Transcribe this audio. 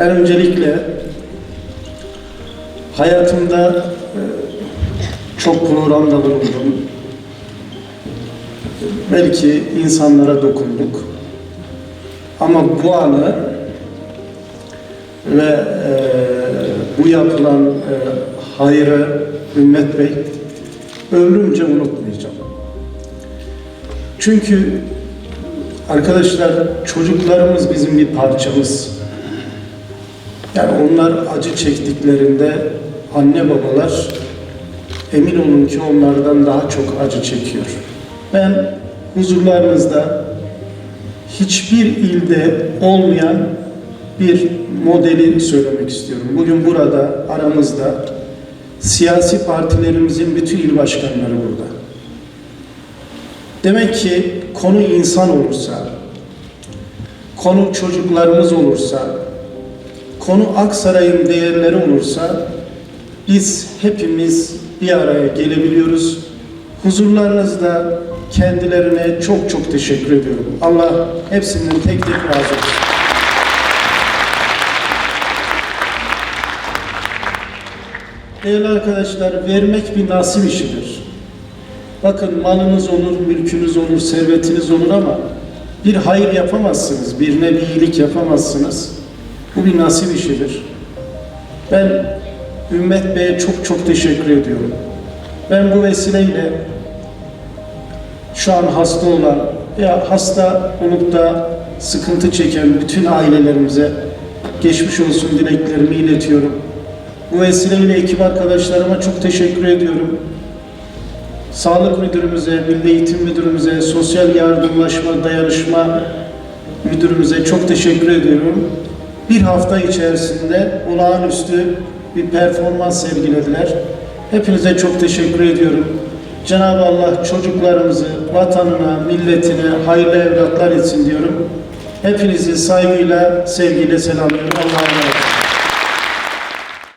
Ben öncelikle hayatımda e, çok programda bulundum. Belki insanlara dokunduk. Ama bu anı ve e, bu yapılan e, hayrı Ümmet Bey ömrümce unutmayacağım. Çünkü arkadaşlar çocuklarımız bizim bir parçamız. Yani onlar acı çektiklerinde anne babalar emin olun ki onlardan daha çok acı çekiyor. Ben huzurlarınızda hiçbir ilde olmayan bir modeli söylemek istiyorum. Bugün burada aramızda siyasi partilerimizin bütün il başkanları burada. Demek ki konu insan olursa, konu çocuklarımız olursa, konu Aksaray'ın değerleri olursa biz hepimiz bir araya gelebiliyoruz. Huzurlarınızda kendilerine çok çok teşekkür ediyorum. Allah hepsinden tek tek razı olsun. Değerli arkadaşlar, vermek bir nasip işidir. Bakın malınız olur, mülkünüz olur, servetiniz olur ama bir hayır yapamazsınız, birine bir iyilik yapamazsınız. Bu bir nasip işidir. Ben Ümmet Bey'e çok çok teşekkür ediyorum. Ben bu vesileyle şu an hasta olan ya hasta olup da sıkıntı çeken bütün ailelerimize geçmiş olsun dileklerimi iletiyorum. Bu vesileyle ekip arkadaşlarıma çok teşekkür ediyorum. Sağlık müdürümüze, Milli Eğitim Müdürümüze, Sosyal Yardımlaşma Dayanışma Müdürümüze çok teşekkür ediyorum. Bir hafta içerisinde olağanüstü bir performans sergilediler. Hepinize çok teşekkür ediyorum. Cenab-ı Allah çocuklarımızı vatanına, milletine hayırlı evlatlar etsin diyorum. Hepinizi saygıyla, sevgiyle selamlıyorum. Allah'a emanet olun.